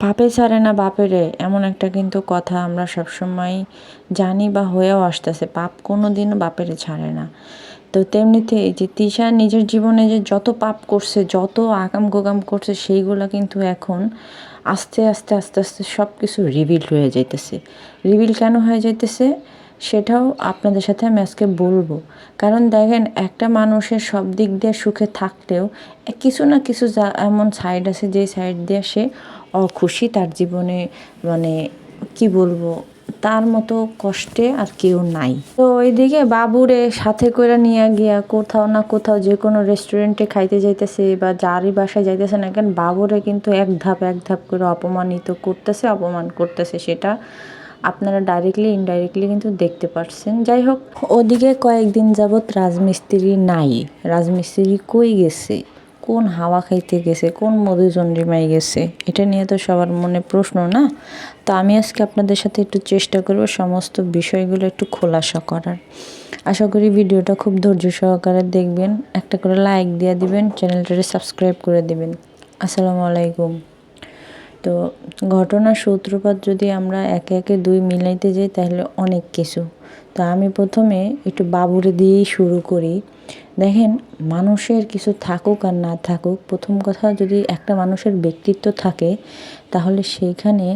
পাপে ছাড়ে না বাপেরে, এমন একটা কিন্তু কথা আমরা সবসময় জানি বা হয়েও আসতেছে, পাপ কোনো দিনও বাপেরে ছাড়ে না। তো তেমনিতে এই যে তিশা নিজের জীবনে যে যত পাপ করছে, যত আগাম গোগাম করছে, সেইগুলো কিন্তু এখন আস্তে আস্তে আস্তে আস্তে সব কিছু রিভিল হয়ে যাইতেছে। রিভিল কেন হয়ে যাইতেছে? সেটাও আপনাদের সাথে আমি আজকে বলব। কারণ দেখেন, একটা মানুষের সব দিক দিয়ে সুখে থাকলেও কিছু না কিছু এমন সাইড আছে যে সাইড দিয়ে সে অখুশি তার জীবনে মানে কি বলব, তার মতো কষ্টে আর কেউ নাই। তো ওইদিকে বাবুরে সাথে করে নিয়ে গিয়া কোথাও না কোথাও যে কোনো রেস্টুরেন্টে খাইতে যাইতেছে বা যারই বাসায় যাইতেছে না কেন, বাবুরে কিন্তু এক ধাপ এক ধাপ করে অপমানিত করতেছে, অপমান করতেছে সেটা আপনারা ডাইরেক্টলি ইনডাইরেক্টলি কিন্তু দেখতে পাচ্ছেন যাই হোক, ওদিকে কয়েকদিন যাবৎ রাজমিস্ত্রি নাই। রাজমিস্ত্রি কই গেছে? কোন হাওয়া খাইতে গেছে, কোন মধুচন্দ্রিমায় গেছে, এটা নিয়ে তো সবার মনে প্রশ্ন না? তো আমি আজকে আপনাদের সাথে একটু চেষ্টা করব সমস্ত বিষয়গুলো একটু খোলাসা করার। আশা করি ভিডিওটা খুব ধৈর্য সহকারে দেখবেন। একটা করে লাইক দিয়ে দিবেন, চ্যানেলটাকে সাবস্ক্রাইব করে দিবেন। আসসালামু আলাইকুম। তো ঘটনার সূত্রপাত যদি আমরা একে একে দুই মিলাইতে যাই, তাহলে অনেক কিছু। তো আমি প্রথমে একটু বাবুরে দিয়েই শুরু করি। দেখেন, মানুষের কিছু থাকুক আর না থাকুক, প্রথম কথা যদি একটা মানুষের ব্যক্তিত্ব থাকে, তাহলে সেইখানে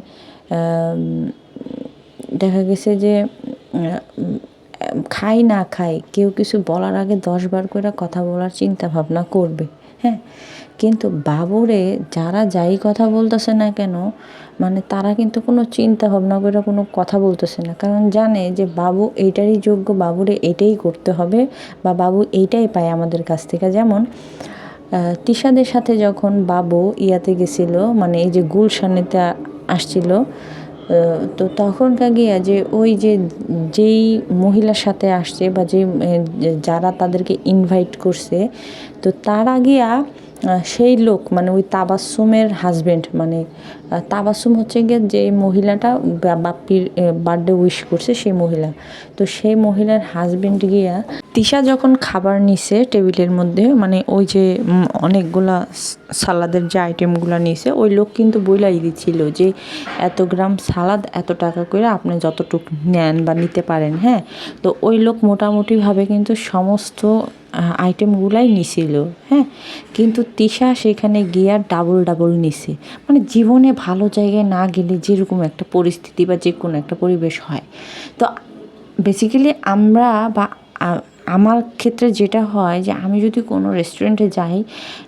দেখা গেছে যে খাই না খাই, কেউ কিছু বলার আগে দশবার করে কথা বলার চিন্তা ভাবনা করবে হ্যাঁ? কিন্তু বাবুরে যারা যাই কথা বলতেছে না কেন মানে তারা কিন্তু কোনো চিন্তা ভাবনা করে কোনো কথা বলতেছে না। কারণ জানে যে বাবু এইটারই যোগ্য, বাবুরে এটাই করতে হবে বা বাবু এইটাই পায় আমাদের কাছ থেকে। যেমন তিশাদের সাথে যখন বাবু ইয়াতে গেছিল মানে এই যে গুলশানেতে আসছিল তো তখনকার গিয়া যে ওই যে যেই মহিলার সাথে আসছে বা যে যারা তাদেরকে ইনভাইট করছে, তো তারা গিয়া সেই লোক মানে ওই তাবাসুমের হাজব্যান্ড মানে তাবাসুম হচ্ছে গিয়ে যে মহিলাটা বাপ্পির বার্থডে উইশ করছে সেই মহিলা। তো সেই মহিলার হাজব্যান্ড গিয়া তিশা যখন খাবার নিছে টেবিলের মধ্যে মানে ওই যে অনেকগুলা সালাদের যে আইটেমগুলো নিছে, ওই লোক কিন্তু বইলাই দিচ্ছিল যে এত গ্রাম সালাদ, এত টাকা করে আপনি যতটুকু নেন বা নিতে পারেন হ্যাঁ? তো ওই লোক মোটামুটিভাবে কিন্তু সমস্ত আইটেমগুলাই নিছিল হ্যাঁ? কিন্তু তিশা সেখানে গিয়া ডাবল ডাবল নিছে। মানে জীবনে ভালো জায়গায় না গেলে যেরকম একটা পরিস্থিতি বা যে কোনো একটা পরিবেশ হয়। তো বেসিক্যালি আমরা বা আমার ক্ষেত্রে যেটা হয় যে আমি যদি কোনো রেস্টুরেন্টে যাই,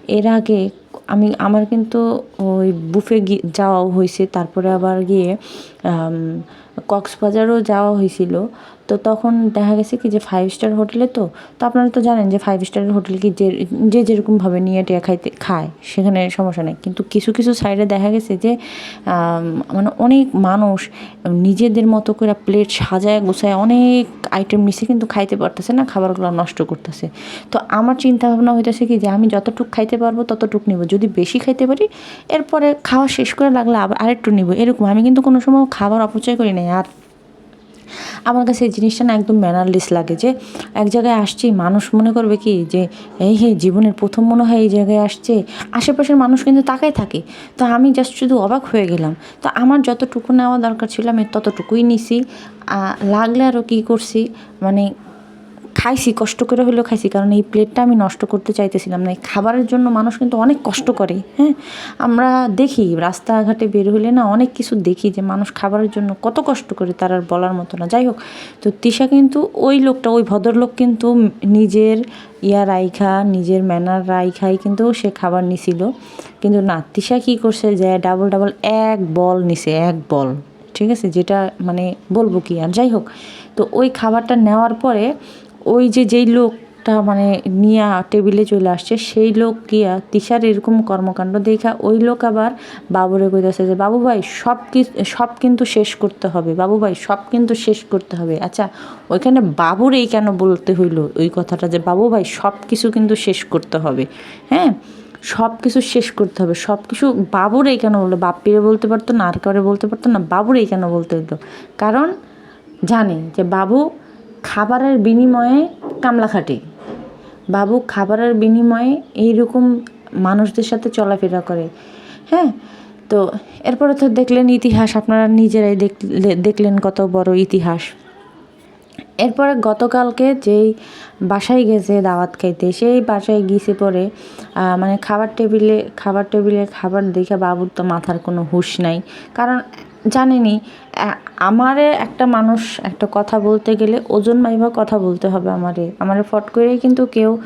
এর আগে আমি, আমার কিন্তু ওই বুফে গিয়ে যাওয়াও হয়েছে তারপরে আবার গিয়ে কক্সবাজারও যাওয়া হয়েছিল তো তখন দেখা গেছে কি যে ফাইভ স্টার হোটেলে তো তো আপনারা তো জানেন যে ফাইভ স্টারের হোটেল কি যে যে যেরকমভাবে নিয়ে টিয়া খাইতে, খায়, সেখানে সমস্যা নেই। কিন্তু কিছু কিছু সাইডে দেখা গেছে যে মানে অনেক মানুষ নিজেদের মতো করে প্লেট সাজায়, গোছায়, অনেক আইটেম নিছে কিন্তু খাইতে পারতেছে না, খাবারগুলো নষ্ট করতেছে। তো আমার চিন্তা ভাবনা হইতেছে কি যে আমি যতটুকু খাইতে পারব ততটুক নিব। যদি বেশি খাইতে পারি, এরপরে খাওয়া শেষ করে লাগলে আবার আরেকটু নিব। এরকম আমি কিন্তু কোনো সময় খাবার অপচয় করি না আর আমার কাছে এই জিনিসটা না একদম ম্যানারলেস লাগে যে এক জায়গায় আসছি, মানুষ মনে করবে কি যে এই হে, জীবনের প্রথম মনে হয় এই জায়গায় আসছে। আশেপাশের মানুষ কিন্তু তাকাই থাকে। তো আমি জাস্ট শুধু অবাক হয়ে গেলাম। তো আমার যতটুকু নেওয়া দরকার ছিল আমি ততটুকুই নিছি। লাগলে আরও কী করছি? মানে খাইছি, কষ্ট করে হলেও খাইছি, কারণ এই প্লেটটা আমি নষ্ট করতে চাইতেছিলাম না। এই খাবারের জন্য মানুষ কিন্তু অনেক কষ্ট করে হ্যাঁ? আমরা দেখি, রাস্তাঘাটে বের হলে না অনেক কিছু দেখি যে মানুষ খাবারের জন্য কত কষ্ট করে তার আর বলার মতো না। যাই হোক, তো তিশা কিন্তু ওই লোকটা, ওই ভদ্রলোক কিন্তু নিজের ইয়া রাইখা, নিজের ম্যানার রাইখাই কিন্তু সে খাবার নিছিল। কিন্তু না তিশা কী করছে যে ডাবল ডাবল এক বল নিছে, এক বল, ঠিক আছে? যেটা মানে বলব কি? আর যাই হোক, তো ওই খাবারটা নেওয়ার পরে ওই যে যেই লোকটা মানে নিয়ে টেবিলে চলে আসছে, সেই লোক গিয়া তিশার এরকম কর্মকাণ্ড দেখা, ওই লোক আবার বাবুরে কইতেছে যে, বাবু ভাই, সব কি, সব কিন্তু শেষ করতে হবে, বাবু ভাই, সব কিন্তু শেষ করতে হবে। আচ্ছা ওইখানে বাবুর এই কেন বলতে হইল ওই কথাটা যে, বাবু ভাই, সব কিছু কিন্তু শেষ করতে হবে। হ্যাঁ সব কিছু শেষ করতে হবে, সব কিছু বাবুর এই কেন বলল? বাপ্পিরে বলতে পারতো না, আর কাউরে বলতে পারতো না বাবুর এই কেন বলতে হতো কারণ জানে যে, বাবু খাবারের বিনিময়ে কামলা খাটে বাবু খাবারের বিনিময়ে এইরকম মানুষদের সাথে চলাফেরা করে। হ্যাঁ তো এরপরে তো দেখলেন ইতিহাস, আপনারা নিজেরাই দেখলে, দেখলেন কত বড় ইতিহাস। এরপরে গতকালকে যেই বাসায় গেছে দাওয়াত খাইতে, সেই বাসায় গিয়েছে পরে মানে খাবার টেবিলে খাবার টেবিলে খাবার দেখে বাবুর তো মাথার কোনো হুঁশ নাই। কারণ জানেনি আ- আমারে একটা মানুষ, একটা কথা বলতে গেলে ওজন মাইবা কথা বলতে হবে আমারে। আমারে ফট করে কিন্তু কেউ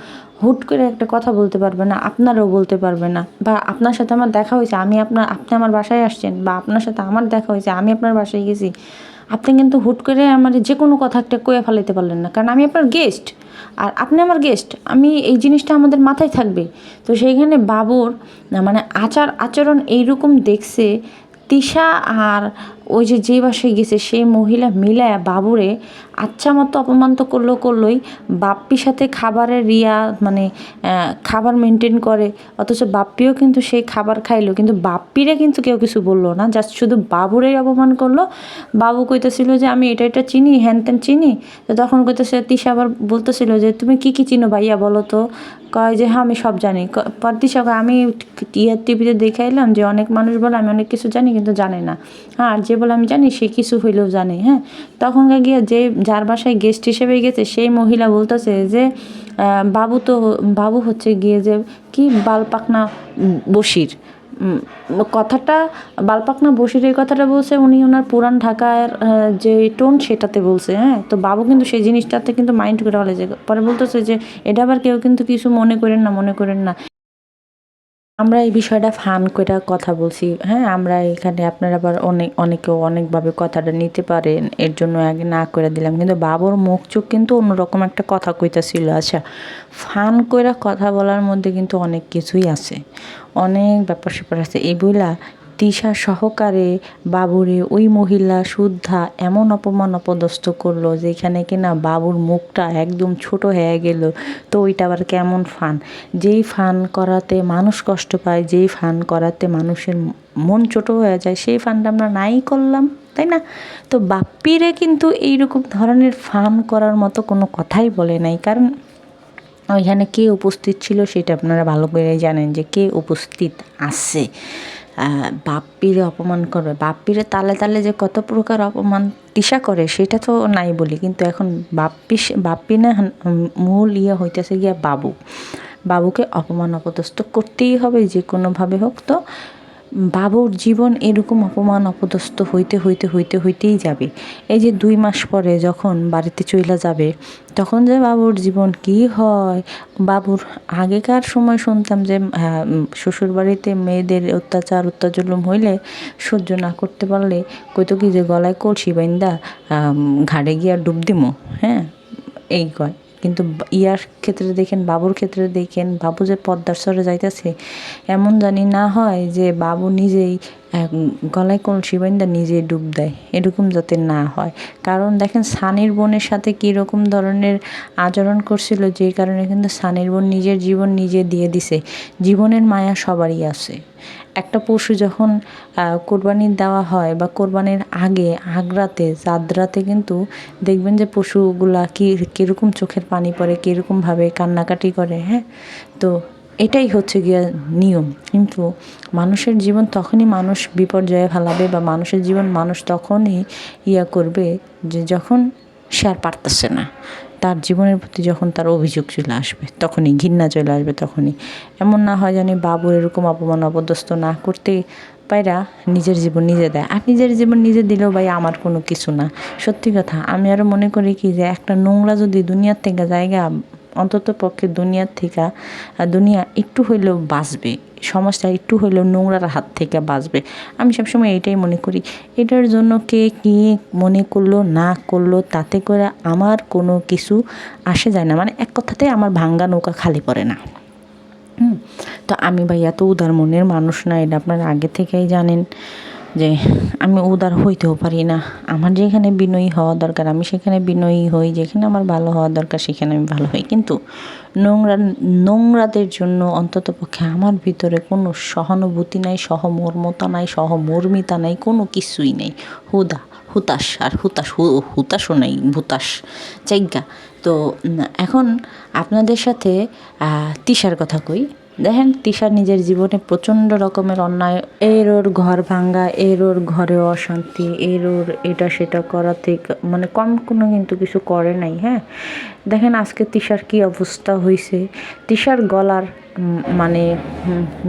হুট করে একটা কথা বলতে পারবে না, আপনারও বলতে পারবে না। বা আপনার সাথে আমার দেখা হয়েছে, আমি আপনার, আপনি আমার বাসায় আসছেন, বা আপনার সাথে আমার দেখা হয়েছে, আমি আপনার বাসায় গেছি। আপনি কিন্তু হুট করে আমার যে কোনো কথা একটা কয়ে ফেলাইতে পারলেন না, কারণ আমি আপনার গেস্ট আর আপনি আমার গেস্ট আমি এই জিনিসটা আমাদের মাথায় থাকবে। তো সেইখানে বাবুর মানে আচার, আচরণ এইরকম দেখছে তিশা আর ওই যে যে বাসায় গেছে সেই মহিলা মিলায়া বাবুরে আচ্ছা মতো অপমান তো করল করলোই। বাপ্পির সাথে খাবারের রিয়া মানে খাবার মেনটেন করে, অথচ বাপ্পিও কিন্তু সেই খাবার খাইলো। কিন্তু বাপ্পিরে কিন্তু কেউ কিছু বলল না জাস্ট শুধু বাবুরেই অপমান করল। বাবু কইতেছিল যে, আমি এটা এটা চিনি, হ্যান ত্যান চিনি? তো তখন কইতেছে, তিশা আবার বলতেছিল যে, তুমি কি কি চিনো ভাইয়া, বলো তো? কয় যে হ্যাঁ আমি সব জানি। তিশা আমি ইয়ার টিভিতে দেখাইলাম যে, অনেক মানুষ বলে, আমি অনেক কিছু জানি, কিন্তু জানে না। হ্যাঁ আর যে বলে, আমি জানি সে কিছু হইলেও জানে। হ্যাঁ? তখন গিয়ে যে যার বাসায় গেস্ট হিসেবে গেছে, সেই মহিলা বলতেছে যে বাবু তো, বাবু হচ্ছে গিয়ে যে কি বালপাকনা বসির কথাটা, বালপাকনা বসির এই কথাটা বলছে, উনি ওনার পুরান ঢাকার যে টোন সেটাতে বলছে হ্যাঁ? তো বাবু কিন্তু সেই জিনিসটাতে কিন্তু মাইন্ড করে যে, পরে বলতেছে যে, এটা আবার কেউ কিন্তু কিছু মনে করেন না, মনে করেন না। আমরা এই বিষয়টা ফান করে কথা বলছি। হ্যাঁ আমরা এখানে আপনারা আবার অনেক, অনেকেও অনেকভাবে কথাটা নিতে পারেন। এর জন্য আগে না করে দিলাম। কিন্তু বাবুর মুখ চোখ কিন্তু অন্যরকম একটা কথা কইতাছিল। আচ্ছা ফান করে কথা বলার মধ্যে কিন্তু অনেক কিছুই আছে। অনেক ব্যাপার স্যাপার আছে। এই বইলা তিশা সহকারে বাবুরে ওই মহিলা শুদ্ধা এমন অপমান অপদস্থ করল যেখানে কিনা বাবুর মুখটা একদম ছোট হয়ে গেল। তো ওইটা আবার কেমন ফান? যেই ফান করাতে মানুষ কষ্ট পায়, যেই ফান করাতে মানুষের মন ছোট হয়ে যায়, সেই ফানটা আমরা নাই করলাম, তাই না? তো বাপ্পিরে কিন্তু এইরকম ধরনের ফান করার মতো কোনো কথাই বলে নাই। কারণ ওইখানে কে উপস্থিত ছিল সেটা আপনারা ভালো করে জানেন যে কে উপস্থিত আছে। বাপ্পিরে অপমান করবে। বাপ্পিরে তালে তালে যে কত প্রকার অপমান তিশা করে, সেটা তো নাই বলি। কিন্তু এখন বাপ্পি বাপ্পি না মূল ইয়ে হইতেছে গিয়া বাবু। বাবুকে অপমান অপদস্থ করতেই হবে, যে কোনোভাবে হোক তো। বাবুর জীবন এরকম অপমান অপদস্থ হইতে হইতে হইতে হইতেই যাবে। এই যে দুই মাস পরে যখন বাড়িতে চইলা যাবে তখন যে বাবুর জীবন কি হয়? বাবুর আগেকার সময় শুনতাম যে উম, শ্বশুরবাড়িতে মেয়েদের অত্যাচার অত্যাজুলুম হইলে সহ্য না করতে পারলে কইতো কি যে গলায় কলসি বাইন্দা ঘাড়ে গিয়া ডুব দিমো হ্যাঁ? এই কয়। কিন্তু ইয়ার ক্ষেত্রে দেখেন, বাবুর ক্ষেত্রে দেখেন, বাবু যে পদ্মার সরে যাইতেছে, এমন জানি না হয় যে বাবু নিজেই গলায় কলসি বাইন্দা নিজেই ডুব দেয় এরকম যাতে না হয়। কারণ দেখেন সানির বোনের সাথে কীরকম ধরনের আচরণ করছিল যে কারণে কিন্তু সানির বোন নিজের জীবন নিজে দিয়ে দিছে। জীবনের মায়া সবারই আছে। একটা পশু যখন আহ, কোরবানির দেওয়া হয় বা কোরবানির আগে আগরাতে চাঁদরাতে কিন্তু দেখবেন যে পশুগুলা কি কীরকম চোখের পানি পড়ে কীরকমভাবে কান্নাকাটি করে হ্যাঁ? তো এটাই হচ্ছে গিয়া নিয়ম। কিন্তু মানুষের জীবন তখনই মানুষ বিপর্যয়ে ফেলাবে বা মানুষের জীবন মানুষ তখনই ইয়া করবে যে যখন সে আর পারতেছে না। তার জীবনের প্রতি যখন তার অভিযোগ চলে আসবে, তখনই ঘৃণা চলে আসবে, তখনই। এমন না হয় জানি বাবু এরকম অপমান অপদস্থ না করতে পায়রা নিজের জীবন নিজে দেয়। আর নিজের জীবন নিজে দিলেও ভাই আমার কোনো কিছু না। সত্যি কথা, আমি আরও মনে করি কি যে একটা নোংরা যদি দুনিয়ার থেকে জায়গা অন্তত পক্ষে দুনিয়ার থেকে দুনিয়া একটু হইলেও বাঁচবে, সমাজটা একটু হইলেও নোংরার হাত থেকে বাঁচবে। আমি সবসময় এটাই মনে করি। এটার জন্য কে কী মনে করল, না করল, তাতে করে আমার কোনো কিছু আসে যায় না। মানে এক কথাতে আমার ভাঙ্গা নৌকা খালি পড়ে না। তো আমি ভাই এত উদার মনের মানুষ না, এটা আপনারা আগে থেকেই জানেন। যে আমি উদার হইতেও পারি না। আমার যেখানে বিনয়ী হওয়া দরকার, আমি সেখানে বিনয়ী হই। যেখানে আমার ভালো হওয়া দরকার, সেখানে আমি ভালো হই। কিন্তু নোংরা, নোংরাদের জন্য অন্তত পক্ষে আমার ভিতরে কোনো সহানুভূতি নাই, সহমর্মতা নাই, সহমর্মিতা নাই, কোনো কিছুই নেই। হুদা, হুতাশ, আর হুতাশ হুতাশও নেই, ভুতাশ, জায়গা। তো এখন আপনাদের সাথে তিশার কথা কই। দেখেন, তিশা নিজের জীবনে প্রচণ্ড রকমের অন্যায় এর ওর ঘর ভাঙ্গা এর ওর ঘরে অশান্তি এর ওর এটা সেটা করা থেকে মানে কম কোনো কিন্তু কিছু করে নাই হ্যাঁ? দেখেন, আজকে তিশার কি অবস্থা হয়েছে তিশার গলার মানে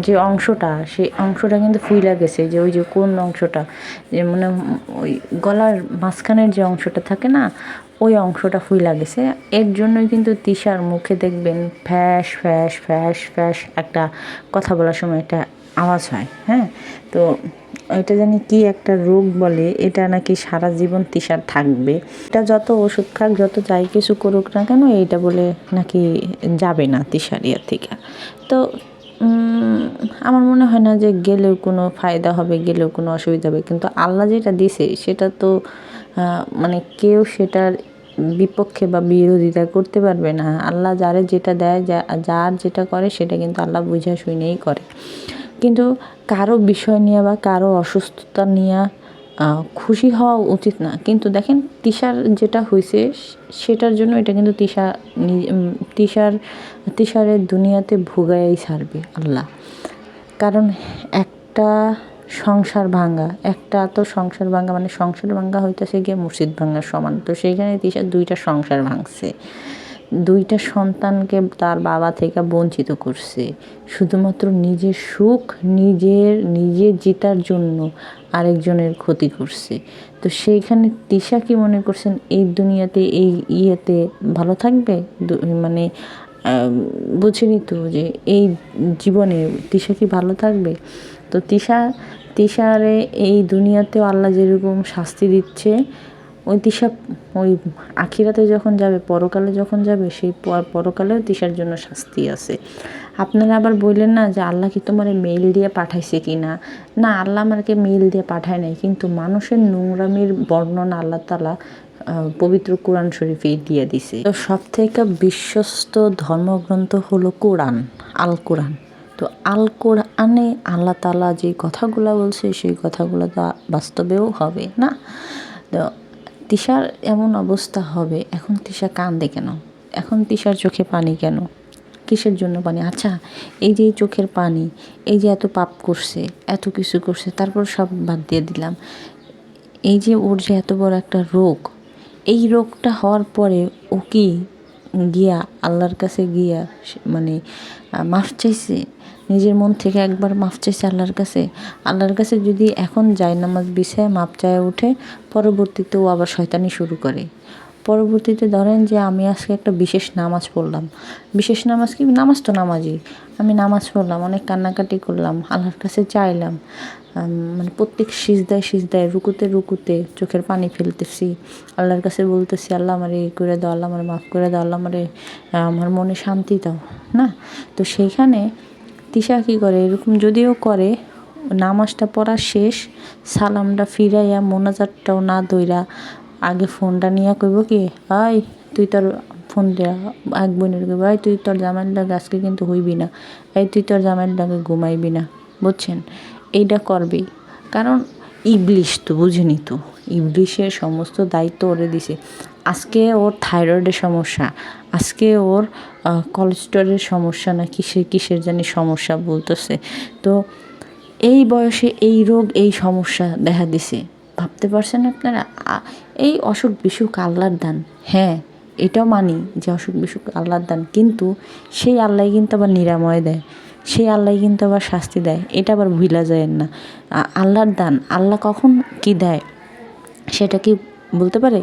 যে অংশটা, সেই অংশটা কিন্তু ফুইলা গেছে, যে ওই যে কোন অংশটা? যে মানে ওই গলার মাঝখানের যে অংশটা থাকে না ওই অংশটা ফুইলা গেছে এর জন্যই কিন্তু তিশার মুখে দেখবেন ফ্যাস ফ্যাস ফ্যাস ফ্যাস একটা কথা বলার সময় একটা আওয়াজ হয় হ্যাঁ? তো এটা জানি কি একটা রোগ বলে, এটা নাকি সারা জীবন তিশার থাকবে। এটা যত ওষুধ খাক, যত যাই কিছু করুক না কেন, এইটা বলে নাকি যাবে না তিশার ইয়ার থেকে। তো আমার মনে হয় না যে গেলেও কোনো ফায়দা হবে, গেলেও কোনো অসুবিধা হবে। কিন্তু আল্লাহ যেটা দিছে, সেটা তো মানে কেউ সেটার বিপক্ষে বা বিরোধিতা করতে পারবে না। আল্লাহ যারে যেটা দেয় যার যেটা করে, সেটা কিন্তু আল্লাহ বুঝা শুনেই করে। কিন্তু কারও বিষয় নিয়ে বা কারও অসুস্থতা নিয়ে খুশি হওয়া উচিত না। কিন্তু দেখেন, তিশার যেটা হয়েছে সেটার জন্য এটা কিন্তু তিশা তিশার, তিশারের দুনিয়াতে ভোগাই ছাড়বে আল্লাহ। কারণ একটা সংসার ভাঙ্গা। একটা তো সংসার ভাঙ্গা মানে সংসার ভাঙ্গা হইতেছে গিয়ে মসজিদ ভাঙ্গার সমান। তো সেইখানে তিশা দুইটা সংসার ভাঙছে। দুইটা সন্তানকে তার বাবা থেকে বঞ্চিত করছে। শুধুমাত্র নিজের সুখ নিজের নিজের জিতার জন্য আরেকজনের ক্ষতি করছে। তো সেইখানে তিশা কি মনে করছেন এই দুনিয়াতে এই ইয়েতে ভালো থাকবে? মানে আম, বুঝিনি তো যে এই জীবনে তিশা কি ভালো থাকবে? তো তিশা তিশারে এই দুনিয়াতেও আল্লাহ যেরকম শাস্তি দিচ্ছে, ওই তিশা ওই আখিরাতে যখন যাবে, পরকালে যখন যাবে, সেই পরকালেও তিশার জন্য শাস্তি আছে। আপনারা আবার বললেন না যে আল্লাহ কি তোমার মেইল দিয়ে পাঠাইছে কি না না আল্লাহ আমাকে মেইল দিয়ে পাঠায় নাই, কিন্তু মানুষের নোংরামির বর্ণনা আল্লাহ তালা পবিত্র কোরআন শরীফে দিয়ে দিছে। তো সব থেকে বিশ্বস্ত ধর্মগ্রন্থ হলো কোরআন আল কোরআন তো আল কোরআনে আল্লাহ তালা যে কথাগুলো বলছে, সেই কথাগুলো তো বাস্তবেও হবে, না? তো তিশার এমন অবস্থা হবে, এখন তিশা কান্দে কেন? এখন তিশার চোখে পানি কেন? কিসের জন্য পানি? আচ্ছা এই যে চোখের পানি, এই যে এত পাপ করছে, এত কিছু করছে, তারপর সব বাদ দিয়ে দিলাম। এই যে ওর যে এত বড় একটা রোগ, এই রোগটা হওয়ার পরে ও কি গিয়া আল্লাহর কাছে গিয়া মানে মাফ চাইছে? নিজের মন থেকে একবার মাফ চাইছে আল্লাহর কাছে। আল্লাহর কাছে যদি এখন যায় নামাজ বিছায় মাপ চায় উঠে, পরবর্তীতে ও আবার শয়তানি শুরু করে। পরবর্তীতে ধরেন যে আমি আজকে একটা বিশেষ নামাজ পড়লাম। বিশেষ নামাজ কি? নামাজ তো নামাজই। আমি নামাজ পড়লাম, অনেক কান্নাকাটি করলাম, আল্লাহর কাছে চাইলাম মানে প্রত্যেক সিজদায় সিজদায়, রুকুতে রুকুতে চোখের পানি ফেলতেছি। আল্লাহর কাছে বলতেছি, আল্লাহ আমার এই করে দাও, আল্লাহ আমার মাফ করে দাও, আল্লাহ আমার আমার মনে শান্তি দাও। না? তো সেইখানে তিশা কী করে, এরকম যদিও করে, নামাজটা পড়া শেষ, সালামটা ফিরাইয়া মোনাজারটাও না দইরা আগে ফোনটা নিয়ে কইব কি, আই, তুই তোর ফোন দেয়া এক বোনের কইব, আই, তুই তোর জামাইয়ের লাগে আজকে কিন্তু হইবি না এই তুই তোর জামাইয়ের লাগে ঘুমাইবি না বুঝছেন? এইটা করবেই কারণ ইবলিশ তো বুঝিনি তো, ইবলিশের সমস্ত দায়িত্ব ওরে দিছে। আজকে ওর থাইরয়েডের সমস্যা, আজকে ওর কোলেস্টরের সমস্যা না কিসের কিসের জানি সমস্যা বলতেছে। তো এই বয়সে এই রোগ, এই সমস্যা দেখা দিছে। ভাবতে পারছেন আপনারা? এই অসুখ বিসুখ আল্লাহর দান। হ্যাঁ এটাও মানি যে অসুখ বিসুখ আল্লাহর দান। কিন্তু সেই আল্লাহ কিন্তু আবার নিরাময় দেয়। সেই আল্লাহ কিন্তু আবার শাস্তি দেয়। এটা আবার ভুলা যায় না। আল্লাহর দান। আল্লাহ কখন কি দেয়? সেটা কি বলতে পারে?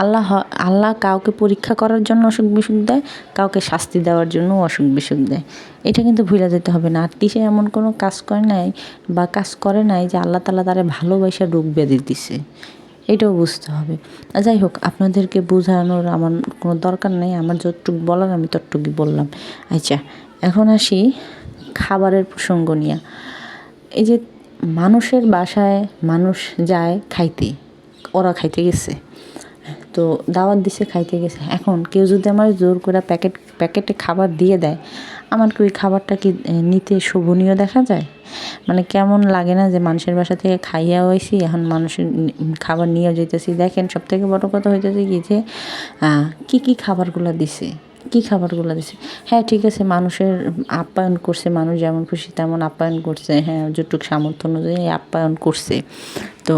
আল্লাহ আল্লাহ কাউকে পরীক্ষা করার জন্য অসুখ বিসুখ দেয়, কাউকে শাস্তি দেওয়ার জন্য অসুখ বিসুখ দেয়। এটা কিন্তু ভুলে যেতে হবে না। আর তিসে এমন কোনো কাজ করে নাই বা কাজ করে নাই যে আল্লাহ তালা তারে ভালোবাসা রোগ ব্যাধি দিছে এটাও বুঝতে হবে। যাই হোক, আপনাদেরকে বোঝানোর আমার কোনো দরকার নেই। আমার যতটুকু বলার, আমি ততটুকুই বললাম। আচ্ছা এখন আসি খাবারের প্রসঙ্গ নিয়ে। এই যে মানুষের বাসায় মানুষ যায় খাইতে, ওরা খাইতে গেছে। তো দাওয়াত দিছে, খাইতে গেছে। এখন কেউ যদি আমার জোর করে প্যাকেট, প্যাকেটে খাবার দিয়ে দেয় আমার কি ওই খাবারটা কি নিতে শোভনীয় দেখা যায়? মানে কেমন লাগে না যে মানুষের বাসা থেকে খাইয়া হয়েছি এখন মানুষের খাবার নিয়ে যেতেছি দেখেন সব থেকে বড় কথা হইতেছে কি যে কি কি খাবারগুলো দিছে? কী খাবারগুলো দিছে? হ্যাঁ ঠিক আছে, মানুষের আপ্যায়ন করছে, মানুষ যেমন খুশি তেমন আপ্যায়ন করছে। হ্যাঁ যতটুকু সামর্থ্য অনুযায়ী আপ্যায়ন করছে। তো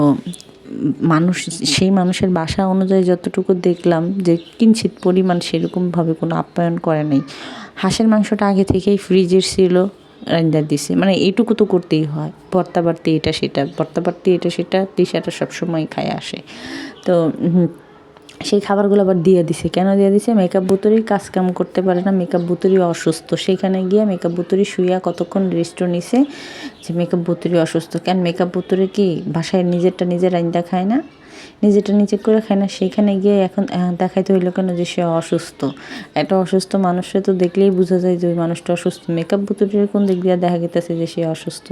মানুষ, সেই মানুষের বাসা অনুযায়ী যতটুকু দেখলাম যে কিঞ্চিত পরিমাণ সেরকমভাবে কোনো আপ্যায়ন করে নাই। হাঁসের মাংসটা আগে থেকেই ফ্রিজের ছিল, রান্না দিছে। মানে এইটুকু তো করতেই হয়। ভর্তা এটা সেটা ভর্তা এটা সেটা সব সবসময় খায় আসে। তো সেই খাবারগুলো আবার দিয়ে দিছে। কেন দিয়ে দিছে? মেকআপ বুতুরি কাজ কাম করতে পারে না? মেকআপ বুতুরি অসুস্থ। সেখানে গিয়ে মেকআপ বুতুরি শুইয়া কতক্ষণ রেস্ট নিছে যে মেকআপ বুতুরি অসুস্থ। কেন মেকআপ বুতুরি কি বাসায় নিজেরটা নিজের আইনটা খায় না? নিজেরটা নিজে করে খায় না? সেখানে গিয়ে এখন দেখাইতে হইল কেন যে সে অসুস্থ? একটা অসুস্থ মানুষের তো দেখলেই বোঝা যায় যে ওই মানুষটা অসুস্থ। মেকআপ বুতুরির কোন দিক দিয়ে দেখা গেতেছে যে সে অসুস্থ?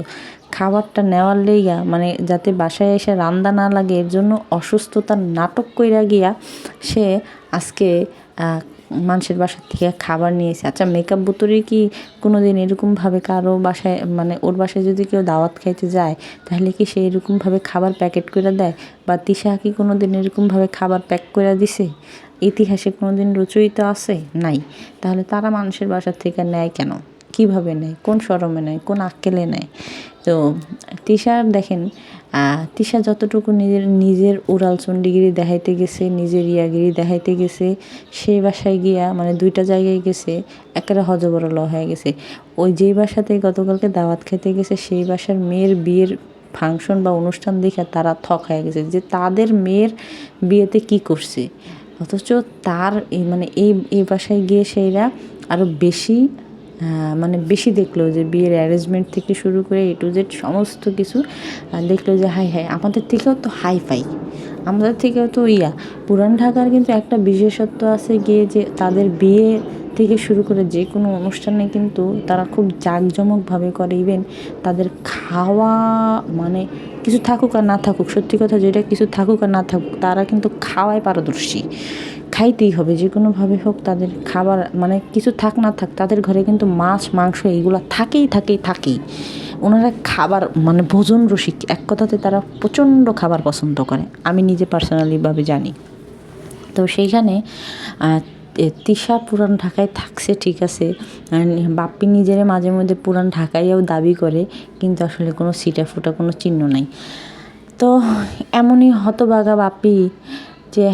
খাবারটা নেওয়ার লেগা মানে যাতে বাসায় এসে রান্দা না লাগে, এর জন্য অসুস্থতার নাটক কইরা গিয়া সে আজকে মানুষের বাসা থেকে খাবার নিয়েছে আচ্ছা মেকআপ বুতুরি কি কোনো দিন এরকমভাবে কারও বাসায় মানে ওর বাসায় যদি কেউ দাওয়াত খাইতে যায়, তাহলে কি সে এরকমভাবে খাবার প্যাকেট করে দেয়? বা তিশা কি কোনো দিন এরকমভাবে খাবার প্যাক করে দিছে? ইতিহাসে কোনো দিন রচয়িত আছে? নাই। তাহলে তারা মানুষের বাসা থেকে নেয় কেন? কীভাবে নেয়? কোন শরমে নেয়? কোন আক্কেলে নেয়? তো তিশার দেখেন তিশা যতটুকু নিজের নিজের উড়াল চণ্ডীগিরি দেখাইতে গেছে, নিজের ইয়াগিরি দেখাইতে গেছে সেই বাসায় গিয়া মানে দুইটা জায়গায় গেছে, একেবারে হজবরল হয়ে গেছে। ওই যেই বাসাতে গতকালকে দাওয়াত খেতে গেছে, সেই বাসার মেয়ের বিয়ের ফাংশন বা অনুষ্ঠান দেখে তারা থক হয়ে গেছে যে তাদের মেয়ের বিয়েতে কি করছে। অথচ তার মানে এই এই বাসায় গিয়ে সেইরা আরও বেশি মানে বেশি দেখল যে বিয়ের অ্যারেঞ্জমেন্ট থেকে শুরু করে এ টু জেড সমস্ত কিছু দেখল যে হাই হাই আমাদের থেকেও তো হাই ফাই আমাদের থেকেও তো ইয়া। পুরান ঢাকার কিন্তু একটা বিশেষত্ব আছে গিয়ে যে, তাদের বিয়ে থেকে শুরু করে যে কোনো অনুষ্ঠানে কিন্তু তারা খুব জাঁকজমকভাবে করে। ইভেন তাদের খাওয়া মানে কিছু থাকুক আর না থাকুক, সত্যি কথা যেটা কিছু থাকুক আর না থাকুক, তারা কিন্তু খাওয়ায় পারদর্শী। খাইতেই হবে, যে কোনোভাবে হোক তাদের খাবার মানে কিছু থাক না থাক, তাদের ঘরে কিন্তু মাছ, মাংস এইগুলো থাকেই থাকেই থাকেই। ওনারা খাবার মানে ভোজন রসিক, এক কথাতে তারা প্রচণ্ড খাবার পছন্দ করে, আমি নিজে পার্সোনালিভাবে জানি। তো সেইখানে তিশা পুরান ঢাকায় থাকছে, ঠিক আছে বাপ্পি নিজের মাঝে মধ্যে পুরান ঢাকাইয়াও দাবি করে, কিন্তু আসলে কোনো সিটা ফুটা কোনো চিহ্ন নাই। তো এমনই হতবাগা বাপ্পি যে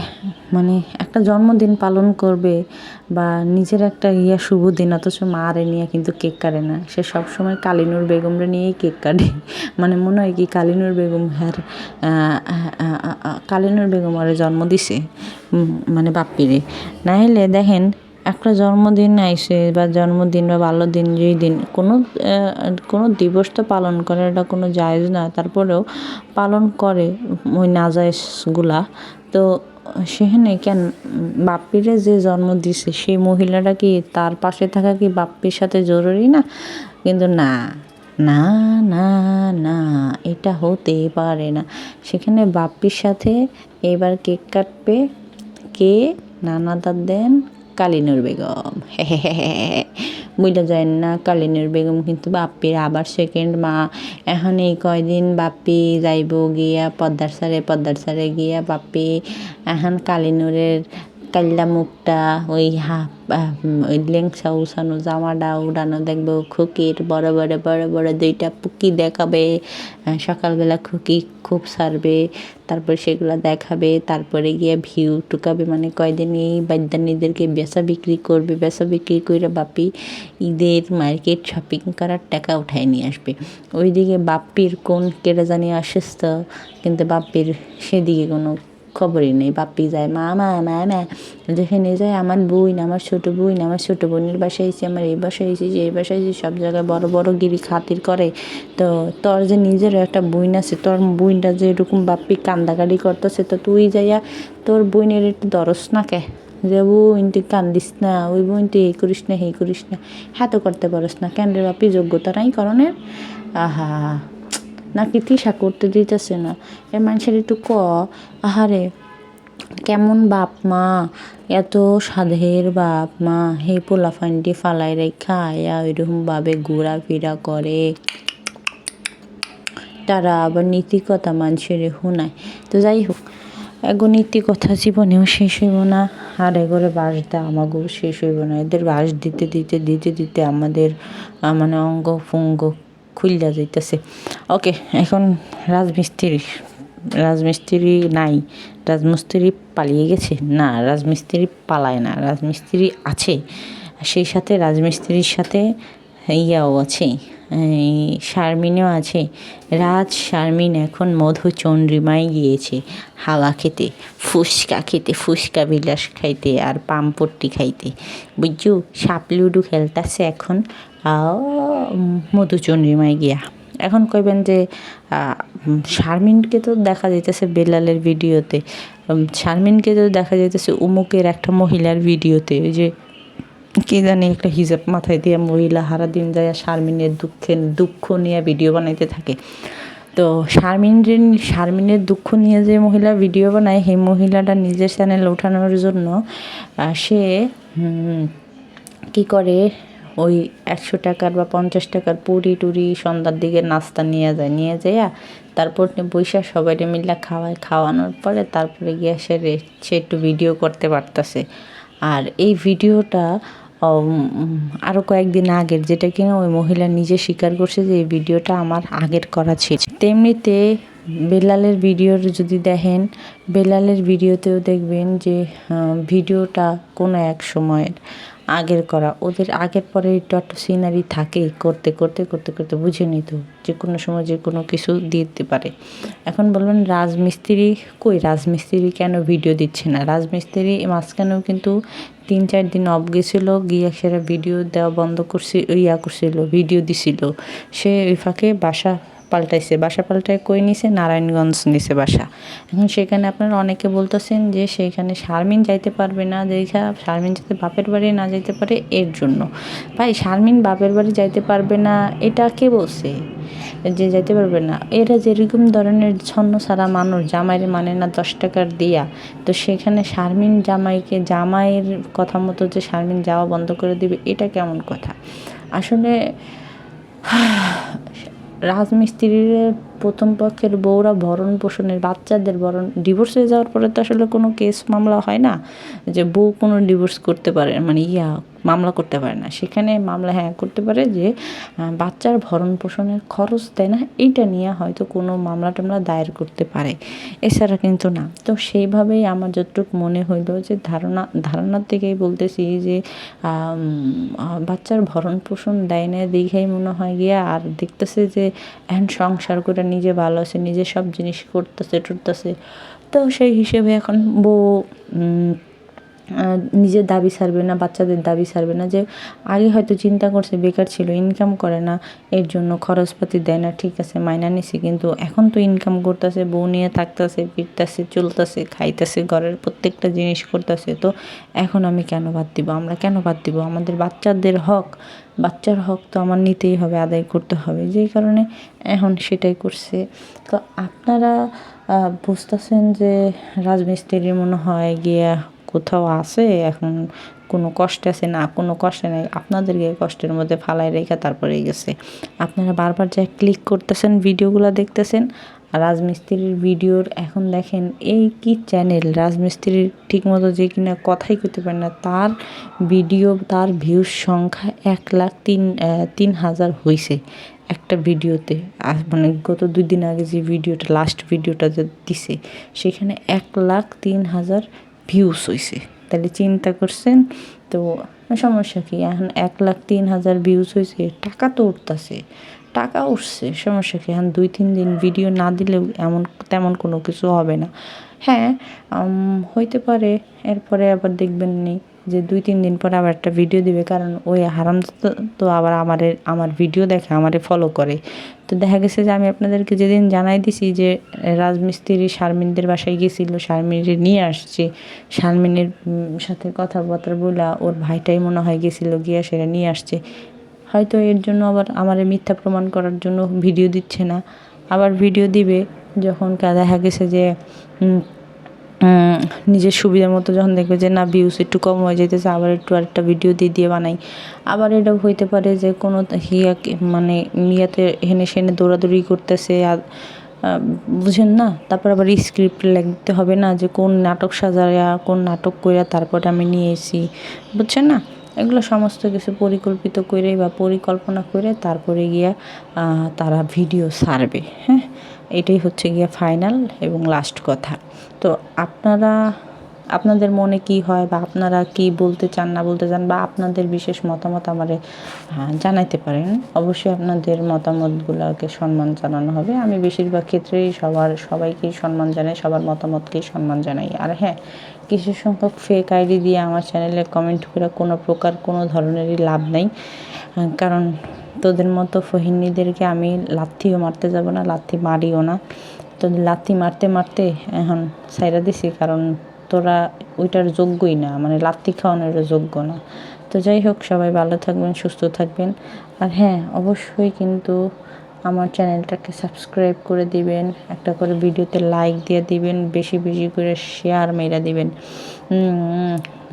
মানে একটা জন্মদিন পালন করবে বা নিজের একটা ইয়া শুভ দিন, অথচ মা রে নিয়ে কিন্তু কেক কাটে না। সে সবসময় কালিনুর বেগমরে নিয়েই কেক কাটে। মানে মনে হয় কি কালিনুর বেগম হ্যার কালিনুর বেগম আরে জন্ম দিছে মানে বাপ্পিরে। না হলে দেখেন, একটা জন্মদিন আইসে বা জন্মদিন বা ভালো দিন যেই দিন, কোনো কোনো দিবস তো পালন করে এটা কোনো জায়েজ না। তারপরেও পালন করে ওই নাজায়েজগুলা। তো সেখানে কেন? বাপ্পিরা যে জন্ম দিছে, সেই মহিলাটা কি তার পাশে থাকা কি বাপ্পির সাথে জরুরি না? কিন্তু না না না না, এটা হতে পারে না। সেখানে বাপ্পির সাথে এবার কেক কাটবে। কে? নানা দেন কালিনুর বেগম। বুঝা যায় না কালিনুর বেগম, কিন্তু বাপ্পির আবার সেকেন্ড মা। এখন এই কয়দিন বাপ্পি যাইব গিয়া পদ্মার সারে পদ্মার সারে গিয়া বাপ্পি। এখন কালিনুরের কাল্লা মুখটা ওই হা আহ, ওই লেংসা উসানো জামাটা উড়ানো দেখব খুকির বড় বড় বড় বড় দুইটা পুকি দেখাবে সকালবেলা খুকি খুব সারবে তারপর সেগুলো দেখাবে তারপরে গিয়ে ভিউ টুকাবে মানে কয়দিন এই বাদ্যানীদেরকে বেচা বিক্রি করবে বেচা বিক্রি করে বাপি ঈদের মার্কেট শপিং করার টাকা উঠায় নিয়ে আসবে। ওইদিকে বাপ্পির কোন কেটে জানি অসুস্থ কিন্তু বাপ্পির সেদিকে কোনো খবরই নেই বাপ্পি যায় মা মা মা মা যেখানে যায়, আমার বোন, আমার ছোট বোন, আমার ছোটো বোনের বাসায় এসেছি আমার এই বাসায় এসেছি এই বাসায় এসেছি সব জায়গায় বড় বড় গিরি খাতির করে। তো তোর যে নিজের একটা বইন আছে, তোর বইনটা যে এরকম বাপ্পি কান্দাকাটি করতেছে, তো তুই যাইয়া তোর বইনের একটু দরস না কে? যে বোন, তুই কান্দিস না, ওই বোন, তুই এই করিস না এই করিস না। হ্যাঁ তো করতে পারিস না। কেন রে বাপি? যোগ্যতা নাই করণের? আহা। নাকি তিসা করতে দিতেছে না। এ মানুষের একটু ক, আহারে, কেমন বাপ মা, এত সাধের বাপ মা, হে পোলাফান্ডি ফালাই রেখা আয়া ওইরকম ভাবে ঘোরাফেরা করে। তারা আবার নীতিকথা মানুষের শুনায়। তো যাই হোক, এগো নীতি কথা জীবনেও শেষ হইব না, আর এগোরে বাস দেওয়া আমাকেও শেষ হইব না। এদের বাস দিতে দিতে দিতে দিতে আমাদের মানে অঙ্গ ফঙ্গ খুললা যাইতেছে। ওকে, এখন রাজমিস্ত্রি রাজমিস্ত্রি নাই। রাজমিস্ত্রি পালিয়ে গেছে? না, রাজমিস্ত্রি পালায় না, রাজমিস্ত্রি আছে। সেই সাথে রাজমিস্ত্রির সাথে ইয়াও আছে। শারমিনও আছে। রাজ শারমিন এখন মধুচন্দ্রিমায় গিয়েছে। হাওয়া খেতে ফুচকা খেতে ফুচকা বিলাস খাইতে আর পামপট্টি খাইতে। বুঝছ? সাপ লুডু খেলতেছে এখন। মধুচন্দ্রিমায় গিয়া। এখন কইবেন যে শারমিনকে তো দেখা যাইতেছে বেলালের ভিডিওতে। শারমিনকে তো দেখা যাইতেছে উমুকের একটা মহিলার ভিডিওতে। ওই যে কে জানি একটা হিজাব মাথায় দিয়ে মহিলা হারা দিন যায় শারমিনের দুঃখে দুঃখ নিয়ে ভিডিও বানাইতে থাকে। তো শারমিন শারমিনের দুঃখ নিয়ে যে মহিলা ভিডিও বানায়, সেই মহিলাটা নিজের চ্যানেল ওঠানোর জন্য সে কি করে? ওই একশো টাকার বা পঞ্চাশ টাকার পুরি টুরি সন্ধ্যার দিকে নাস্তা নিয়ে যায়। নিয়ে যাইয়া তারপর বৈশা সবাই মিলে খাওয়ায়। খাওয়ানোর পরে তারপরে গিয়ে সে সে একটু ভিডিও করতে পারতাছে। আর এই ভিডিওটা আরও কয়েকদিন আগের যেটা কিনা ওই মহিলা নিজে স্বীকার করছে যে এই ভিডিওটা আমার আগের করা ছিল। তেমনিতে বেলালের ভিডিওর যদি দেখেন, বেলালের ভিডিওতেও দেখবেন যে ভিডিওটা কোনো এক সময়ের আগের করা। ওদের আগের পরে একটু সিনারি থাকে করতে করতে করতে করতে বুঝে নিত যে কোনো সময় যে কোনো কিছু দিতে পারে। এখন বলবেন রাজমিস্ত্রি কই? রাজমিস্ত্রি কেন ভিডিও দিচ্ছে না? রাজমিস্ত্রি মাঝখানেও কিন্তু তিন, চার দিন অফ গেছিল, গিয়ে সেরা ভিডিও দেওয়া বন্ধ করছে, ইয়া করছিল ভিডিও দিছিল। সে ওই ফাঁকে বাসা পাল্টাইছে, বাসা পাল্টায় কই নিছে? নারায়ণগঞ্জ নিছে বাসা। এখন সেখানে আপনারা অনেকে বলতেছেন যে সেইখানে শারমিন যাইতে পারবে না, দেখা শারমিন যাতে বাপের বাড়ি না যাইতে পারে এর জন্য। ভাই, শারমিন বাপের বাড়ি যাইতে পারবে না, এটা কে বলছে? যে যাইতে পারবে না। এরা যেরকম ধরনের ছন্ন সারা মানুষ জামাইয়ের মানে না দশ টাকার দিয়া। তো সেখানে শারমিন জামাইকে, জামাইয়ের কথা মতো যে শারমিন যাওয়া বন্ধ করে দিবে, এটা কেমন কথা? আসলে রাজমিস্ত্রির প্রথম পক্ষের বউরা ভরণ পোষণের বাচ্চাদের ভরণ ডিভোর্স হয়ে যাওয়ার পরে তো আসলে কোনো কেস মামলা হয় না যে বউ কোনো ডিভোর্স করতে পারে মানে ইয়া মামলা করতে পারে না। সেখানে মামলা হ্যাঁ করতে পারে যে বাচ্চার ভরণ পোষণের খরচ দেয় না, এইটা নিয়ে হয়তো কোনো মামলা টামলা দায়ের করতে পারে। এছাড়া কিন্তু না। তো সেইভাবেই আমার যতটুকু মনে হইল যে ধারণা, ধারণার থেকেই বলতেছি যে বাচ্চার ভরণ পোষণ দেয় না, দেখেই মনে হয় গিয়া, আর দেখতেছে যে এখন সংসার করে নিজে ভালো আছে নিজে সব জিনিস করতেছে টুরতেছে তো সেই হিসেবে এখন বউ নিজের দাবি ছাড়বে না, বাচ্চাদের দাবি ছাড়বে না যে আগে হয়তো চিন্তা করছে, বেকার ছিল ইনকাম করে না, এর জন্য খরচপাতি দেয় না, ঠিক আছে, মাইনা নিছি, কিন্তু এখন তো ইনকাম করতেছে, বউ নিয়ে থাকতেছে, ফিরতেছে, চলতেছে, খাইতেছে, ঘরের প্রত্যেকটা জিনিস করতেছে, তো এখন আমি কেন বাদ দিব? আমরা কেন বাদ দিব? আমাদের বাচ্চাদের হক, বাচ্চার হক তো আমার নিতেই হবে, আদায় করতে হবে, যেই কারণে এখন সেটাই করছে। তো আপনারা বুঝতেছেন যে রাজমিস্ত্রির মনে হয় গিয়া কোথাও আছে, এখন কোনো কষ্ট আছে না, কোনো কষ্ট নেই, আপনাদেরকে কষ্টের মধ্যে ফালাই রেখে তারপরে গেছে। আপনারা বারবার যা ক্লিক করতেছেন, ভিডিওগুলো দেখতেছেন রাজমিস্ত্রির ভিডিওর এখন দেখেন, এই কি চ্যানেল রাজমিস্ত্রির ঠিকমতো যে কিনা কথাই করতে পারে না, তার ভিডিও, তার ভিউর সংখ্যা এক লাখ তিন তিন হাজার হয়েছে একটা ভিডিওতে। মানে গত দুই দিন আগে যে ভিডিওটা লাস্ট ভিডিওটা যে দিছে, সেখানে এক লাখ তিন হাজার ভিউস হয়েছে তাহলে চিন্তা করছেন, তো সমস্যা কি? এখন এক লাখ তিন হাজার ভিউস হয়েছে টাকা তো উঠতেছে। টাকা উঠছে, সমস্যা কি? এখন দুই তিন দিন ভিডিও না দিলেও এমন, তেমন কোনো কিছু হবে না। হ্যাঁ হইতে পারে, এরপরে আবার দেখবেন নেই যে দুই তিন দিন পরে আবার একটা ভিডিও দিবে, কারণ ওই হারাম তো আবার আমারে, আমার ভিডিও দেখে আমারে ফলো করে। তো দেখা গেছে যে আমি আপনাদেরকে যেদিন জানাই দিছি যে রাজমিস্ত্রি শারমিনদের বাসায় গেছিল শারমিন নিয়ে আসছে। শারমিনের সাথে কথাবার্তা বলা ওর ভাইটাই মনে হয় গেছিল, গিয়া সেটা নিয়ে আসছে। হয়তো এর জন্য আবার আমার মিথ্যা প্রমাণ করার জন্য ভিডিও দিচ্ছে না। আবার ভিডিও দিবে যখন দেখা গেছে যে নিজের সুবিধার মতো যখন দেখবে যে, না ভিউস একটু কম হয়ে যেতেছে আবার একটু আরেকটা ভিডিও দিয়ে দিয়ে বানাই। আবার এটাও হইতে পারে যে, কোনো হিয়া মানে ইয়াতে হেনে সেনে দৌড়াদৌড়ি করতেছে, আর বুঝেন না? তারপর আবার স্ক্রিপ্ট লিখতে হবে না যে, কোন নাটক সাজায়া কোন নাটক কইরা তারপরে আমি নিয়ে এসি বুঝছেন না? এগুলো সমস্ত কিছু পরিকল্পিত করে বা পরিকল্পনা করে তারপরে গিয়া তারা ভিডিও সারবে হ্যাঁ? এটাই হচ্ছে গিয়া ফাইনাল এবং লাস্ট কথা। তো আপনারা, আপনাদের মনে কি হয় বা আপনারা কি বলতে চান, না বলতে চান বা আপনাদের বিশেষ মতামত আমারে জানাইতে পারেন। অবশ্যই আপনাদের মতামতগুলোকে সম্মান জানানো হবে। আমি বেশিরভাগ ক্ষেত্রেই সবার সবাইকেই সম্মান জানাই, সবার মতামতকেই সম্মান জানাই। আর হ্যাঁ কিছু সংখ্যক ফেক আইডি দিয়ে আমার চ্যানেলে কমেন্ট করে কোনো প্রকার, কোনো ধরনেরই লাভ নেই। কারণ তোদের মতো ফহিনীদেরকে আমি লাথিও মারতে যাব না, লাথি মারিও না। তো লাথি মারতে মারতে এখন সাইরা দিছি, কারণ তোরা ওইটার যোগ্যই না মানে লাত্তি খাওয়ানোর যোগ্য না। তো যাই হোক, সবাই ভালো থাকবেন, সুস্থ থাকবেন। আর হ্যাঁ অবশ্যই কিন্তু আমার চ্যানেলটাকে সাবস্ক্রাইব করে দিবেন, একটা করে ভিডিওতে লাইক দিয়ে দিবেন, বেশি বেশি করে শেয়ার মেরা দিবেন।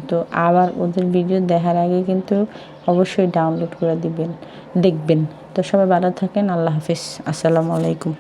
তো আবার ওদের ভিডিও দেখার আগে কিন্তু অবশ্যই ডাউনলোড করে দিবেন, দেখবেন। তো সবাই ভালো থাকেন, আল্লাহ হাফিজ, আসসালামু আলাইকুম।